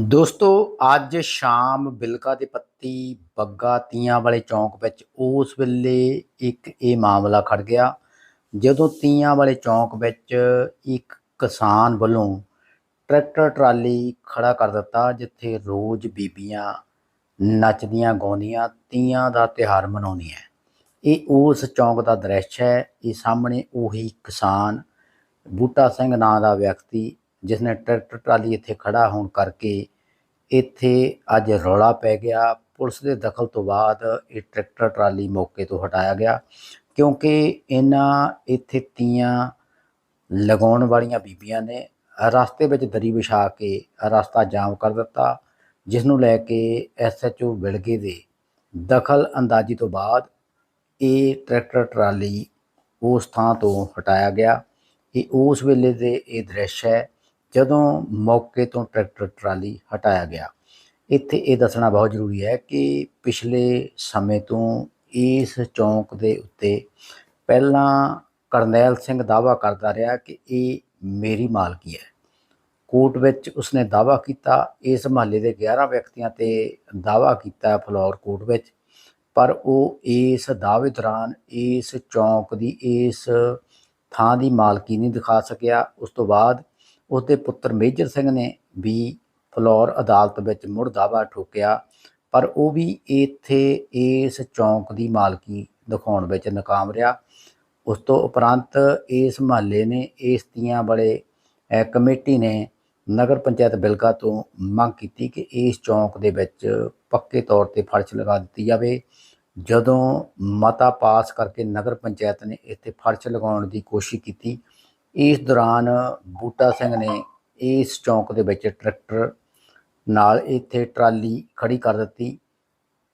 ਦੋਸਤੋ, ਅੱਜ ਸ਼ਾਮ ਬਿਲਕਾ ਦੇ ਪੱਤੀ ਬੱਗਾ ਤੀਆਂ ਵਾਲੇ ਚੌਂਕ ਵਿੱਚ ਉਸ ਵੇਲੇ ਇੱਕ ਇਹ ਮਾਮਲਾ ਖੜ ਗਿਆ, ਜਦੋਂ ਤੀਆਂ ਵਾਲੇ ਚੌਂਕ ਵਿੱਚ ਇੱਕ ਕਿਸਾਨ ਵੱਲੋਂ ਟਰੈਕਟਰ, ਟਰਾਲੀ ਖੜਾ ਕਰ ਦਿੱਤਾ, ਜਿੱਥੇ ਰੋਜ਼ ਬੀਬੀਆਂ ਨੱਚਦੀਆਂ, ਗਾਉਂਦੀਆਂ, ਤੀਆਂ ਦਾ ਤਿਉਹਾਰ ਮਨਾਉਂਦੀਆਂ। ਇਹ ਉਸ ਚੌਂਕ ਦਾ ਦ੍ਰਿਸ਼ ਹੈ। ਇਹ ਸਾਹਮਣੇ ਉਹੀ ਕਿਸਾਨ ਬੂਟਾ ਸਿੰਘ ਨਾਂ ਦਾ ਵਿਅਕਤੀ ਜਿਸ ਨੇ ਟਰੈਕਟਰ ਟਰਾਲੀ ਇੱਥੇ ਖੜਾ ਹੋਣ ਕਰਕੇ ਇੱਥੇ ਅੱਜ ਰੌਲਾ ਪੈ ਗਿਆ। ਪੁਲਿਸ ਦੇ ਦਖਲ ਤੋਂ ਬਾਅਦ ਇਹ ਟਰੈਕਟਰ ਟਰਾਲੀ ਮੌਕੇ ਤੋਂ ਹਟਾਇਆ ਗਿਆ ਕਿਉਂਕਿ ਇਹਨਾਂ ਇੱਥੇ ਤੀਆਂ ਲਗਾਉਣ ਵਾਲੀਆਂ ਬੀਬੀਆਂ ਨੇ ਰਸਤੇ ਵਿੱਚ ਦਰੀ ਵਿਛਾ ਕੇ ਰਸਤਾ ਜਾਮ ਕਰ ਦਿੱਤਾ ਜਿਸ ਨੂੰ ਲੈ ਕੇ ਐਸਐਚਓ ਵਿਲਗੇ ਦੇ ਦਖਲ ਅੰਦਾਜ਼ੀ ਤੋਂ ਬਾਅਦ ਇਹ ਟਰੈਕਟਰ ਟਰਾਲੀ ਉਸ ਥਾਂ ਤੋਂ ਹਟਾਇਆ ਗਿਆ। ਇਹ ਉਸ ਵੇਲੇ ਦੇ ਇਹ ਦ੍ਰਿਸ਼ ਹੈ ਜਦੋਂ ਮੌਕੇ ਤੋਂ ਟਰੈਕਟਰ, ਟਰਾਲੀ ਹਟਾਇਆ ਗਿਆ, ਇੱਥੇ ਇਹ ਦੱਸਣਾ ਬਹੁਤ ਜ਼ਰੂਰੀ ਹੈ ਕਿ ਪਿਛਲੇ ਸਮੇਂ ਤੋਂ ਇਸ ਚੌਂਕ ਦੇ ਉੱਤੇ ਪਹਿਲਾਂ ਕਰਨੈਲ ਸਿੰਘ ਦਾਵਾ ਕਰਦਾ ਰਿਹਾ ਕਿ ਇਹ ਮੇਰੀ ਮਾਲਕੀ ਹੈ। ਕੋਰਟ ਵਿੱਚ ਉਸਨੇ ਦਾਵਾ ਕੀਤਾ, ਇਸ ਮਹੱਲੇ ਦੇ 11 ਵਿਅਕਤੀਆਂ ਤੇ ਦਾਵਾ ਕੀਤਾ ਫਲੋਰ ਕੋਰਟ ਵਿੱਚ, ਪਰ ਉਹ ਇਸ ਦਾਅਵੇ ਦੌਰਾਨ ਇਸ ਚੌਂਕ ਦੀ, ਇਸ ਥਾਂ ਦੀ ਮਾਲਕੀ ਨਹੀਂ ਦਿਖਾ ਸਕਿਆ। ਉਸ ਤੋਂ ਬਾਅਦ ਉਸ ਦੇ ਪੁੱਤਰ ਮੇਜਰ ਸਿੰਘ ਨੇ ਵੀ ਫਲੋਰ ਅਦਾਲਤ ਵਿੱਚ ਮੁੜ ਦਾਅਵਾ ਠੋਕਿਆ, ਪਰ ਉਹ ਵੀ ਇੱਥੇ ਇਸ ਚੌਂਕ ਦੀ ਮਾਲਕੀ ਦਿਖਾਉਣ ਵਿੱਚ ਨਾਕਾਮ ਰਿਹਾ। ਉਸ ਤੋਂ ਉਪਰੰਤ ਇਸ ਮਹੱਲੇ ਨੇ ਇਸ ਤੀਆਂ ਵਾਲੇ ਕਮੇਟੀ ਨੇ ਨਗਰ ਪੰਚਾਇਤ ਬਿਲਕਾ ਤੋਂ ਮੰਗ ਕੀਤੀ ਕਿ ਇਸ ਚੌਂਕ ਦੇ ਵਿੱਚ ਪੱਕੇ ਤੌਰ ਤੇ ਫਰਸ਼ ਲਗਾ ਦਿੱਤੀ ਜਾਵੇ। ਜਦੋਂ ਮਤਾ ਪਾਸ ਕਰਕੇ ਨਗਰ ਪੰਚਾਇਤ ਨੇ ਇੱਥੇ ਫਰਸ਼ ਲਗਾਉਣ ਦੀ ਕੋਸ਼ਿਸ਼ ਕੀਤੀ ਇਸ ਦੌਰਾਨ ਬੂਟਾ ਸਿੰਘ ਨੇ ਇਸ ਚੌਂਕ ਦੇ ਵਿੱਚ ਟਰੈਕਟਰ ਨਾਲ ਇੱਥੇ ਟਰਾਲੀ ਖੜੀ ਕਰ ਦਿੱਤੀ।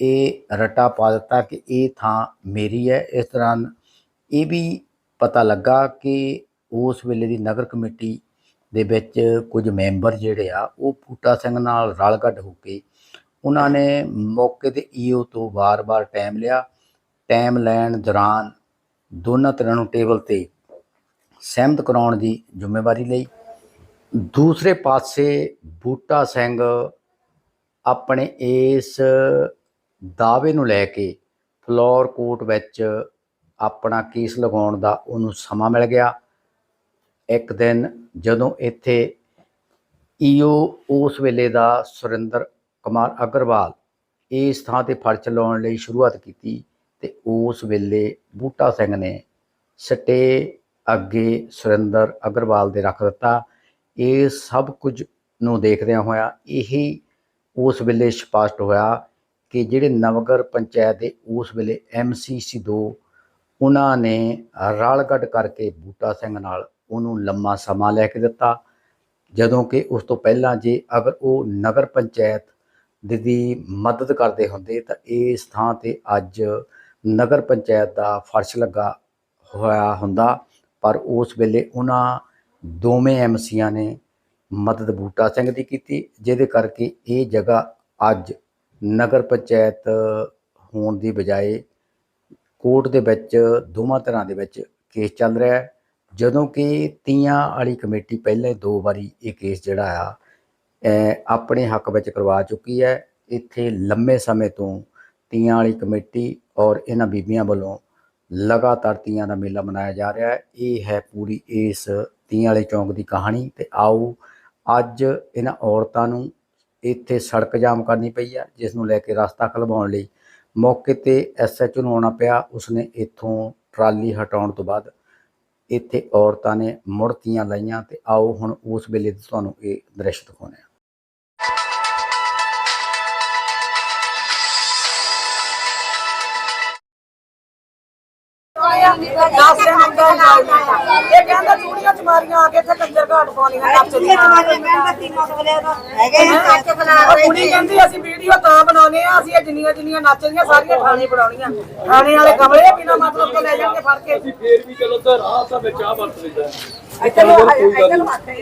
ਇਹ ਰਟਾ ਪਾ ਦਿੱਤਾ ਕਿ ਇਹ ਥਾਂ ਮੇਰੀ ਹੈ। ਇਸ ਦੌਰਾਨ ਇਹ ਵੀ ਪਤਾ ਲੱਗਾ ਕਿ ਉਸ ਵੇਲੇ ਦੀ ਨਗਰ ਕਮੇਟੀ ਦੇ ਵਿੱਚ ਕੁਝ ਮੈਂਬਰ ਜਿਹੜੇ ਆ, ਉਹ ਬੂਟਾ ਸਿੰਘ ਨਾਲ ਰਲ ਰਲਗੱਡ ਹੋ ਕੇ ਉਹਨਾਂ ਨੇ ਮੌਕੇ ਤੇ ਈਓ ਤੋਂ ਵਾਰ-ਵਾਰ ਟਾਈਮ ਲਿਆ। ਟਾਈਮ ਲੈਣ ਦੌਰਾਨ ਦੋਨਾਂ ਤਰ੍ਹਾਂ ਨੂੰ ਟੇਬਲ ਤੇ ਸਹਿਮਤ ਕਰਾਉਣ ਦੀ ਜ਼ਿੰਮੇਵਾਰੀ ਲਈ। ਦੂਸਰੇ ਪਾਸੇ ਬੂਟਾ ਸਿੰਘ ਆਪਣੇ ਇਸ ਦਾਅਵੇ ਨੂੰ ਲੈ ਕੇ ਫਲੋਰ ਕੋਰਟ ਵਿੱਚ ਆਪਣਾ ਕੇਸ ਲਗਾਉਣ ਦਾ ਉਹਨੂੰ ਸਮਾਂ ਮਿਲ ਗਿਆ। ਇੱਕ ਦਿਨ ਜਦੋਂ ਇੱਥੇ ਈਓ ਉਸ ਵੇਲੇ ਦਾ ਸੁਰਿੰਦਰ ਕੁਮਾਰ ਅਗਰਵਾਲ ਇਸ ਥਾਂ ਤੇ ਫਰਜ਼ ਲਾਉਣ ਲਈ ਸ਼ੁਰੂਆਤ ਕੀਤੀ ਤੇ ਉਸ ਵੇਲੇ ਬੂਟਾ ਸਿੰਘ ਨੇ ਸਟੇ ਅੱਗੇ ਸੁਰਿੰਦਰ ਅਗਰਵਾਲ ਦੇ ਰੱਖ ਦਿੱਤਾ। ਇਹ ਸਭ ਕੁਝ ਨੂੰ ਦੇਖਦਿਆਂ ਹੋਇਆ ਇਹੀ ਉਸ ਵੇਲੇ ਸਪਸ਼ਟ ਹੋਇਆ ਕਿ ਜਿਹੜੇ ਨਵਗਰ ਪੰਚਾਇਤ ਦੇ ਉਸ ਵੇਲੇ ਐਮਸੀਸੀ ਦੋ, ਉਹਨਾਂ ਨੇ ਰਲਗੱਡ ਕਰਕੇ ਬੂਟਾ ਸਿੰਘ ਨਾਲ ਉਹਨੂੰ ਲੰਮਾ ਸਮਾਂ ਲੈ ਕੇ ਦਿੱਤਾ। ਜਦੋਂ ਕਿ ਉਸ ਤੋਂ ਪਹਿਲਾਂ ਜੇ ਅਗਰ ਉਹ ਨਗਰ ਪੰਚਾਇਤ ਦੀ ਮਦਦ ਕਰਦੇ ਹੁੰਦੇ ਤਾਂ ਇਸ ਥਾਂ ਤੇ ਅੱਜ ਨਗਰ ਪੰਚਾਇਤ ਦਾ ਫਰਸ਼ ਲੱਗਾ ਹੋਇਆ ਹੁੰਦਾ। ਪਰ ਉਸ ਵੇਲੇ ਉਹਨਾਂ ਦੋਵੇਂ ਐਮਸੀਆਂ ਨੇ ਮਦਦ ਬੂਟਾ ਸਿੰਘ ਦੀ ਕੀਤੀ, ਜਿਹਦੇ ਕਰਕੇ ਇਹ ਜਗ੍ਹਾ ਅੱਜ ਨਗਰ ਪੰਚਾਇਤ ਹੋਣ ਦੀ ਬਜਾਏ ਕੋਰਟ ਦੇ ਵਿੱਚ ਦੋਵਾਂ ਤਰ੍ਹਾਂ ਦੇ ਵਿੱਚ ਕੇਸ ਚੱਲ ਰਿਹਾ ਹੈ। ਜਦੋਂ ਕਿ ਤੀਆਂ ਵਾਲੀ ਕਮੇਟੀ ਪਹਿਲੇ ਦੋ ਵਾਰੀ ਇਹ ਕੇਸ ਜਿਹੜਾ ਆ ਆਪਣੇ ਹੱਕ ਵਿੱਚ ਕਰਵਾ ਚੁੱਕੀ ਹੈ। ਇੱਥੇ ਲੰਮੇ ਸਮੇਂ ਤੋਂ ਤੀਆਂ ਵਾਲੀ ਕਮੇਟੀ ਔਰ ਇਹਨਾਂ ਬੀਬੀਆਂ ਵੱਲੋਂ ਲਗਾਤਾਰ ਤੀਆਂ ਦਾ ਮੇਲਾ ਮਨਾਇਆ ਜਾ ਰਿਹਾ ਹੈ। ਇਹ ਹੈ ਪੂਰੀ ਇਸ ਤੀਆਂ ਵਾਲੇ ਚੌਂਕ ਦੀ ਕਹਾਣੀ। ਤੇ ਆਓ ਅੱਜ ਇਹਨਾਂ ਔਰਤਾਂ ਨੂੰ ਇੱਥੇ ਸੜਕ ਜਾਮ ਕਰਨੀ ਪਈ ਆ, ਜਿਸ ਨੂੰ ਲੈ ਕੇ ਰਸਤਾ ਖਲਵਾਉਣ ਲਈ ਮੌਕੇ ਤੇ ਐਸਐਚਓ ਨੂੰ ਆਉਣਾ ਪਿਆ। ਉਸਨੇ ਇੱਥੋਂ ਟਰਾਲੀ ਹਟਾਉਣ ਤੋਂ ਬਾਅਦ ਇੱਥੇ ਔਰਤਾਂ ਨੇ ਮੁੜਤੀਆਂ ਲਾਈਆਂ। ਤੇ ਆਓ ਹੁਣ ਉਸ ਵੇਲੇ ਤੁਹਾਨੂੰ ਇਹ ਦ੍ਰਿਸ਼ ਦਿਖਾਉਂਦੇ ਚਮਾਰੀਆਂ ਆ ਕੇ ਇੱਥੇ ਕੰਜਰ ਘਾਟ ਪਾਉਣੀਆਂ ਨੱਚਦੀਆਂ ਉਹ ਕੁੜੀ ਕਹਿੰਦੀ ਅਸੀਂ ਵੀਡੀਓ ਤਾਂ ਬਣਾਉਨੇ ਆ ਅਸੀਂ ਇਹ ਜਿੰਨੀਆਂ ਜਿੰਨੀਆਂ ਨੱਚਦੀਆਂ ਸਾਰੀਆਂ ਥਾਣੇ ਬਣਾਉਣੀਆਂ। ਥਾਣੇ ਵਾਲੇ ਕਮਲੇ ਬਿਨਾ ਮਤਲਬ ਤੋਂ ਲੈ ਜਾਣਗੇ ਫੜ ਕੇ। ਫੇਰ ਵੀ ਚਲੋ ਤਾਂ ਰਾਹ ਵਿੱਚ ਆ ਵਰਤ।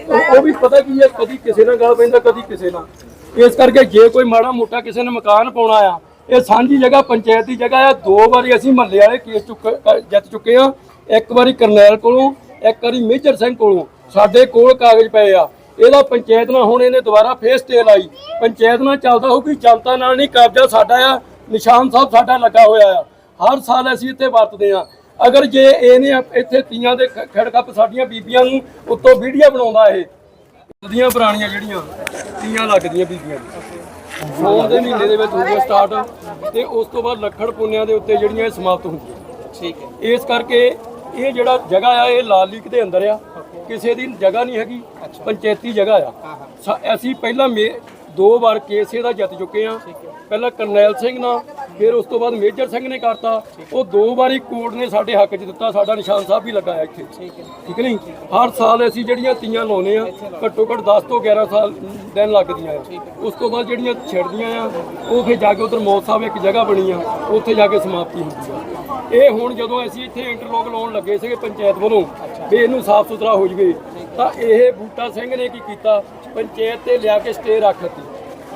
ਉਹ ਪਤਾ ਕੀ ਹੈ ਕਦੀ ਕਿਸੇ ਨਾਲ ਗੱਲ ਪੈਂਦਾ ਕਦੀ ਕਿਸੇ ਨਾਲ। ਇਸ ਕਰਕੇ ਜੇ ਕੋਈ ਮਾੜਾ ਮੋਟਾ ਕਿਸੇ ਨੇ ਮਕਾਨ ਪਾਉਣਾ ਆ ਇਹ ਸਾਂਝੀ ਜਗ੍ਹਾ ਪੰਚਾਇਤ ਦੀ ਜਗ੍ਹਾ ਆ ਦੋ ਵਾਰੀ ਅਸੀਂ ਮਹੱਲੇ ਵਾਲੇ ਕੇਸ ਚੁੱਕ ਜਿੱਤ ਚੁੱਕੇ ਆ। ਇੱਕ ਵਾਰੀ ਕਰਨੈਲ ਕੋਲੋਂ ਇੱਕ ਵਾਰੀ ਮੇਜਰ ਸਿੰਘ ਕੋਲੋਂ ਸਾਡੇ ਕੋਲ ਕਾਗਜ਼ ਪਏ ਆ। ਇਹਦਾ ਪੰਚਾਇਤ ਨਾਲ ਹੁਣ ਇਹਨੇ ਦੁਬਾਰਾ ਫੇਸ ਸਟੇ ਲਾਈ। ਪੰਚਾਇਤ ਨਾਲ ਚੱਲਦਾ ਹੋ ਕਿ ਜਨਤਾ ਨਾਲ ਨਹੀਂ ਕਬਜ਼ਾ ਸਾਡਾ ਆ ਨਿਸ਼ਾਨ ਸਾਹਿਬ ਸਾਡਾ ਲੱਗਾ ਹੋਇਆ ਆ। ਹਰ ਸਾਲ ਅਸੀਂ ਇੱਥੇ ਵਰਤਦੇ ਆ। ਅਗਰ ਜੇ ਇਹਨੇ ਇੱਥੇ ਤੀਆਂ ਦੇ ਖੜਕੱਪ ਸਾਡੀਆਂ ਬੀਬੀਆਂ ਨੂੰ ਉੱਤੋਂ ਵੀਡੀਓ ਬਣਾਉਂਦਾ ਇਹ ਦੀਆਂ ਪੁਰਾਣੀਆਂ ਜਿਹੜੀਆਂ ਤੀਆਂ ਲੱਗਦੀਆਂ ਬੀਬੀਆਂ ਦੀ ਸੌਣ ਦੇ ਮਹੀਨੇ ਦੇ ਵਿੱਚ ਹੋ ਗਿਆ ਸਟਾਰਟ ਤੇ ਉਸ ਤੋਂ ਬਾਅਦ ਲੱਖੜ ਪੁੰਨਿਆਂ ਦੇ ਉੱਤੇ ਜਿਹੜੀਆਂ ਇਹ ਸਮਾਪਤ ਹੁੰਦੀਆਂ। ਠੀਕ ਹੈ। ਇਸ ਕਰਕੇ ਇਹ ਜਿਹੜਾ ਜਗ੍ਹਾ ਆ ਇਹ ਲਾਲ ਲੀਕ ਦੇ ਅੰਦਰ ਆ। ਕਿਸੇ ਦੀ ਜਗ੍ਹਾ ਨਹੀਂ ਹੈਗੀ ਪੰਚਾਇਤੀ ਜਗ੍ਹਾ ਆ। ਅਸੀਂ ਪਹਿਲਾਂ ਮੇ- ਦੋ ਵਾਰ ਕੇਸ ਇਹਦਾ ਜਿੱਤ ਚੁੱਕੇ ਆ। ਪਹਿਲਾਂ ਕਰਨੈਲ ਸਿੰਘ ਨਾਲ ਫਿਰ ਉਸ ਤੋਂ ਬਾਅਦ ਮੇਜਰ ਸਿੰਘ ਨੇ ਕਰਤਾ। ਉਹ ਦੋ ਵਾਰੀ ਕੋਰਟ ਨੇ ਸਾਡੇ ਹੱਕ 'ਚ ਦਿੱਤਾ ਸਾਡਾ ਨਿਸ਼ਾਨ ਸਾਹਿਬ ਵੀ ਲੱਗਾ ਆ ਇੱਥੇ। ਠੀਕ ਨਹੀਂ? ਹਰ ਸਾਲ ਅਸੀਂ ਜਿਹੜੀਆਂ ਤੀਆਂ ਲਾਉਨੇ ਆ ਘੱਟੋ ਘੱਟ 10 ਤੋਂ 11 ਸਾਲ ਦਿਨ ਲੱਗਦੀਆਂ ਆ। ਉਸ ਤੋਂ ਬਾਅਦ ਜਿਹੜੀਆਂ ਛਿੜਦੀਆਂ ਆ ਉਹ ਫਿਰ ਜਾ ਕੇ ਉਧਰ ਮੌਤ ਸਾਹਿਬ ਇੱਕ ਜਗ੍ਹਾ ਬਣੀ ਆ ਉੱਥੇ ਜਾ ਕੇ ਸਮਾਪਤੀ ਹੁੰਦੀ ਆ। ਇਹ ਹੁਣ ਜਦੋਂ ਅਸੀਂ ਇੱਥੇ ਇੰਟਰਲੋਕ ਲਾਉਣ ਲੱਗੇ ਸੀਗੇ ਪੰਚਾਇਤ ਵੱਲੋਂ ਵੀ ਇਹਨੂੰ ਸਾਫ਼ ਸੁਥਰਾ ਹੋ ਜਵੇ ਤਾਂ ਇਹ ਬੂਟਾ ਸਿੰਘ ਨੇ ਕੀ ਕੀਤਾ? ਪੰਚਾਇਤ ਤੇ ਲਿਆ ਕੇ ਸਟੇ ਰੱਖ ਦਿੱਤੀ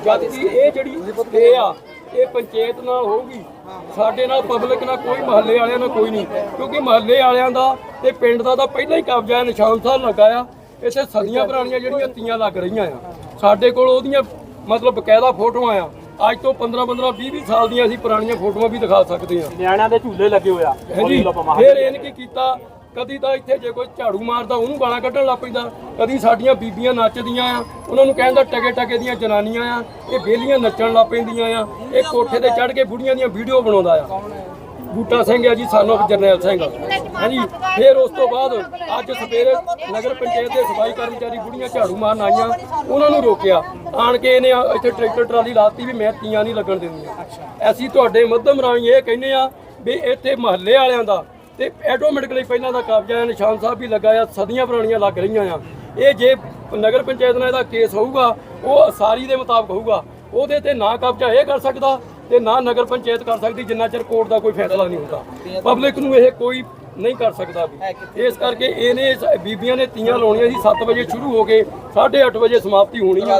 ਜਦ ਕਿ ਇਹ ਜਿਹੜੀ ਸਟੇ ਆ ਇਹ ਪੰਚਾਇਤ ਨਾਲ ਹੋਊਗੀ। ਸਾਡੇ ਨਾਲ ਪਬਲਿਕ ਨਾਲ ਕੋਈ ਮਹੱਲੇ ਵਾਲਿਆਂ ਨਾਲ ਕੋਈ ਨਹੀਂ। ਕਿਉਂਕਿ ਮਹੱਲੇ ਵਾਲਿਆਂ ਦਾ ਤੇ ਪਿੰਡ ਦਾ ਤਾਂ ਪਹਿਲਾਂ ਹੀ ਕਬਜ਼ਾ ਹੈ ਨਿਸ਼ਾਨ ਸਾਹਿਬ ਲੱਗਾ ਆ। ਇੱਥੇ ਸਦੀਆਂ ਪੁਰਾਣੀਆਂ ਜਿਹੜੀਆਂ ਤੀਆਂ ਲੱਗ ਰਹੀਆਂ ਆ। ਸਾਡੇ ਕੋਲ ਉਹਦੀਆਂ ਮਤਲਬ ਬਕਾਇਦਾ ਫੋਟੋਆਂ ਆ। ਅੱਜ ਤੋਂ 15 15 20 20 ਸਾਲ ਦੀਆਂ ਅਸੀਂ ਪੁਰਾਣੀਆਂ ਫੋਟੋਆਂ ਵੀ ਦਿਖਾ ਸਕਦੇ ਹਾਂ ਨਿਆਣਿਆਂ ਦੇ ਝੂਲੇ ਲੱਗੇ ਹੋਇਆ ਹਾਂਜੀ। ਫਿਰ ਇਹਨੇ ਕੀ ਕੀਤਾ? ਕਦੀ ਤਾਂ ਇੱਥੇ ਜੇ ਕੋਈ ਝਾੜੂ ਮਾਰਦਾ ਉਹਨੂੰ ਗਾਲਾਂ ਕੱਢਣ ਲੱਗ ਪੈਂਦਾ। ਕਦੀ ਸਾਡੀਆਂ ਬੀਬੀਆਂ ਨੱਚਦੀਆਂ ਆ। ਉਹਨਾਂ ਨੂੰ ਕਹਿੰਦਾ ਟਕੇ ਟਕੇ ਦੀਆਂ ਜਨਾਨੀਆਂ ਆ। ਇਹ ਬੇਲੀਆਂ ਨੱਚਣ ਲੱਗ ਪੈਂਦੀਆਂ ਆ। ਇਹ ਕੋਠੇ ਤੇ ਚੜ੍ਹ ਕੇ ਬੁੜੀਆਂ ਦੀਆਂ ਵੀਡੀਓ ਬਣਾਉਂਦਾ ਆ। ਬੂਟਾ ਸਿੰਘ ਆ ਜੀ ਸਾਨੂੰ ਜਰਨੈਲ ਸਿੰਘ। ਹਾਂਜੀ, ਫਿਰ ਉਸ ਤੋਂ ਬਾਅਦ ਅੱਜ ਸਵੇਰੇ ਨਗਰ ਪੰਚਾਇਤ ਦੇ ਸਫ਼ਾਈ ਕਰਮਚਾਰੀ ਬੁੜੀਆਂ ਝਾੜੂ ਮਾਰਨ ਆਈਆਂ। ਉਹਨਾਂ ਨੂੰ ਰੋਕਿਆ। ਆਣ ਕੇ ਇਹਨੇ ਇੱਥੇ ਟਰੈਕਟਰ ਟਰਾਲੀ ਲਾਤੀ ਵੀ ਮੈਂ ਤੀਆਂ ਨਹੀਂ ਲੱਗਣ ਦਿੰਦੀਆਂ। ਅਸੀਂ ਤੁਹਾਡੇ ਮੱਧਮ ਰਾਹੀਂ ਇਹ ਕਹਿੰਦੇ ਆ ਵੀ ਇੱਥੇ ਮਹੱਲੇ ਵਾਲਿਆਂ ਦਾ ਤੇ ਆਟੋਮੈਟਿਕਲੀ ਪਹਿਲਾਂ ਦਾ ਕਬਜ਼ਾ ਹੈ, ਨਿਸ਼ਾਨ ਸਾਹਿਬ ਵੀ ਲੱਗਾ ਆ, ਸਦੀਆਂ ਪੁਰਾਣੀਆਂ ਲੱਗ ਰਹੀਆਂ ਆ। ਇਹ ਜੇ ਨਗਰ ਪੰਚਾਇਤ ਨਾਲ ਇਹਦਾ ਕੇਸ ਹੋਊਗਾ, ਉਹ ਸਾਰੀ ਦੇ ਮੁਤਾਬਕ ਹੋਊਗਾ, ਉਹਦੇ ਤੇ ਨਾ ਕਬਜ਼ਾ ਇਹ ਕਰ ਸਕਦਾ ਤੇ ਨਾ ਨਗਰ ਪੰਚਾਇਤ ਕਰ ਸਕਦੀ, ਜਿੰਨਾ ਚਿਰ ਕੋਰਟ ਦਾ ਕੋਈ ਫੈਸਲਾ ਨਹੀਂ ਹੁੰਦਾ। ਪਬਲਿਕ ਨੂੰ ਇਹ ਕੋਈ ਨਹੀਂ ਕਰ ਸਕਦਾ ਵੀ। ਇਸ ਕਰਕੇ ਇਹਨੇ ਬੀਬੀਆਂ ਨੇ ਤੀਆਂ ਲਾਉਣੀਆਂ ਸੀ 7 ਵਜੇ ਸ਼ੁਰੂ ਹੋ ਕੇ 8:30 ਵਜੇ ਸਮਾਪਤੀ ਹੋਣੀ ਆ।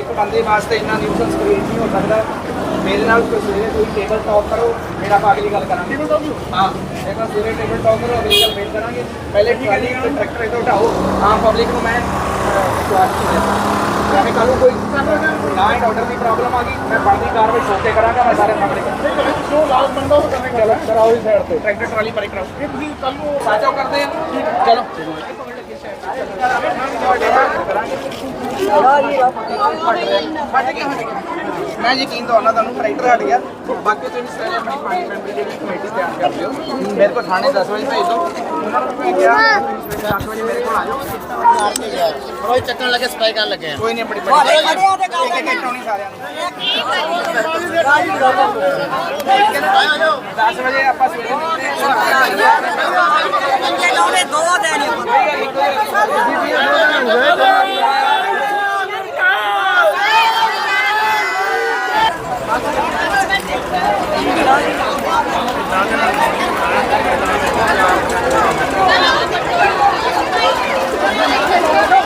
ਇੱਕ ਬੰਦੇ ਵਾਸਤੇ ਇੰਨਾ ਨਿਊਸੈਂਸ ਕ੍ਰੀਏਟ ਨਹੀਂ ਹੋ ਸਕਦਾ। ਮੇਰੇ ਨਾਲ ਕੋਈ ਸਵੇਰੇ ਕੋਈ ਟੇਬਲ ਟਾਕ ਕਰੋ ਮੇਰਾ ਆਪਾਂ ਅਗਲੀ ਗੱਲ ਕਰਾਂਗੇ। ਟੇਬਲ ਟਾਕ ਹਾਂ ਇੱਕ ਵਾਰ ਸਵੇਰੇ ਟੇਬਲ ਟਾਕ ਕਰੋ ਅਗਲੀ ਗੱਲ ਫੇਰ ਕਰਾਂਗੇ। ਪਹਿਲੇ ਟਰਾਲੀ ਤੇ ਟਰੈਕਟਰ ਇਧਰ ਉਠਾਓ। ਆਮ ਪਬਲਿਕ ਨੂੰ ਮੈਂ ਸਵਾਲ ਨਹੀਂ ਦੇਣਾ ਐਵੇਂ ਕੱਲ ਕੋਈ ਨਾ ਐਂਡ ਆਰਡਰ ਦੀ ਪ੍ਰੋਬਲਮ ਆ ਗਈ ਮੈਂ ਬਣਦੀ ਕਾਰਵਾਈ ਸੋਚੇ ਕਰਾਂਗਾ ਮੈਂ ਸਾਰੇ ਸਾਹਮਣੇ ਕਰਾਂਗਾ। ਜੋ ਲਾਲ ਬੰਦਾ ਉਹ ਕਰਨੇ ਚਲੋ ਕਰਾਓ ਇਸ ਸਾਈਡ ਤੇ। ਟਰੈਕਟਰ ਟਰਾਲੀ ਪਰੇ ਕਰਾਓ। ਇਹ ਤੁਸੀਂ ਕੱਲ ਨੂੰ ਸਾਚੋ ਕਰਦੇ ਆ। ਚਲੋ। ਮੈਂ ਯਕੀਨ ਦਵਾਉਣਾ ਤੁਹਾਨੂੰ ਟਰੈਕਟਰ ਹਟ ਗਿਆ। ਬਾਕੀ ਤੁਸੀਂ ਸਾਰੇ ਆਪਣੀ ਪੰਜ ਮੈਂਬਰ ਜਿਹੜੀ ਕਮੇਟੀ ਤਿਆਰ ਕਰ ਲਿਓ। ਮੇਰੇ ਕੋਲ ਥਾਣੇ 10 ਵਜੇ ਭੇਜ ਦਿਓ। ਉਹਨਾਂ ਨੂੰ ਮੈਂ ਕਿਹਾ ਸਵੇਰੇ 10 ਵਜੇ ਮੇਰੇ ਕੋਲ ਆ ਜਾਓ। ਰੋਈ ਚੱਕਣ ਲੱਗੇ ਸਫ਼ਾਈ ਕਰਨ ਲੱਗੇ ਕੋਈ ਨਹੀਂ ਬੜੀ ਬੜੀ ਇੱਕ ਇੱਕ ਆਉਣੀ ਸਾਰਿਆਂ ਨੂੰ। 10 ਵਜੇ ਆਪਾਂ ਸਵੇਰੇ ਨਿਕਲਦੇ ਹਾਂ ਲਾਉਣੇ ਦੋ ਦੇਣੇ ਇਹਨਾਂ ਦਾ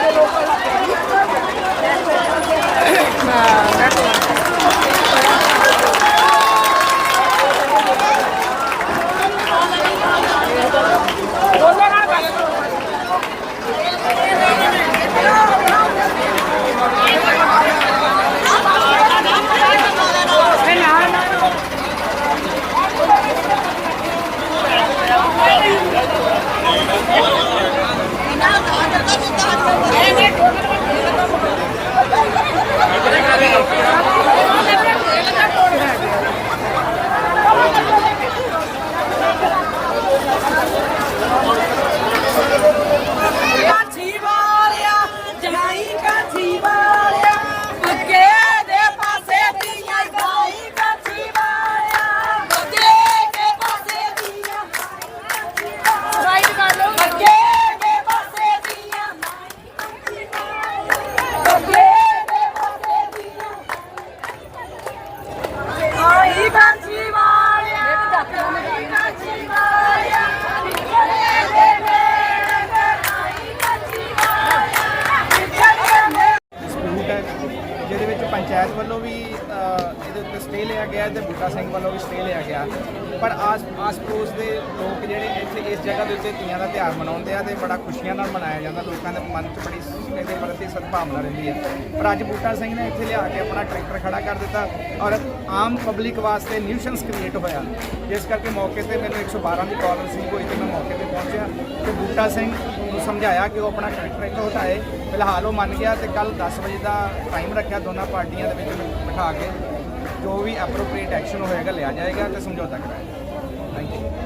ਜਿਹੜੇ ਇੱਥੇ ਇਸ ਜਗ੍ਹਾ ਦੇ ਉੱਤੇ ਤੀਆਂ ਦਾ ਤਿਉਹਾਰ ਮਨਾਉਂਦੇ ਆ ਤੇ ਬੜਾ ਖੁਸ਼ੀਆਂ ਨਾਲ ਮਨਾਇਆ ਜਾਂਦਾ। ਲੋਕਾਂ ਦੇ ਮਨ 'ਚ ਬੜੀ ਇਹਦੇ ਪ੍ਰਤੀ ਸਦਭਾਵਨਾ ਰਹਿੰਦੀ ਹੈ। ਪਰ ਅੱਜ ਬੂਟਾ ਸਿੰਘ ਨੇ ਇੱਥੇ ਲਿਆ ਕੇ ਆਪਣਾ ਟਰੈਕਟਰ ਖੜਾ ਕਰ ਦਿੱਤਾ ਔਰ ਆਮ ਪਬਲਿਕ ਵਾਸਤੇ ਨਿਊਸ਼ਨਸ ਕ੍ਰੀਏਟ ਹੋਇਆ। ਜਿਸ ਕਰਕੇ ਮੌਕੇ ਤੇ ਮੈਨੂੰ 112 ਦੀ ਕਾਲ ਰਿਸੀਵ ਹੋਈ ਤੇ ਮੈਂ ਮੌਕੇ ਤੇ ਪਹੁੰਚਿਆ ਤੇ ਬੂਟਾ ਸਿੰਘ ਨੂੰ ਸਮਝਾਇਆ ਕਿ ਉਹ ਆਪਣਾ ਟਰੈਕਟਰ ਇੱਥੋਂ ਹਟਾਏ। ਫਿਲਹਾਲ ਉਹ ਮੰਨ ਗਿਆ ਤੇ ਕੱਲ 10 ਵਜੇ ਦਾ ਟਾਈਮ ਰੱਖਿਆ ਦੋਨਾਂ ਪਾਰਟੀਆਂ ਦੇ ਵਿੱਚ ਬਿਠਾ ਕੇ। ਜੋ ਵੀ ਐਪਰੋਪ੍ਰੀਏਟ ਐਕਸ਼ਨ ਹੋਏਗਾ, ਲਿਆ ਜਾਏਗਾ ਤੇ ਸਮਝੌਤਾ ਕਰਾਇਆ ਥੈਂਕ ਯੂ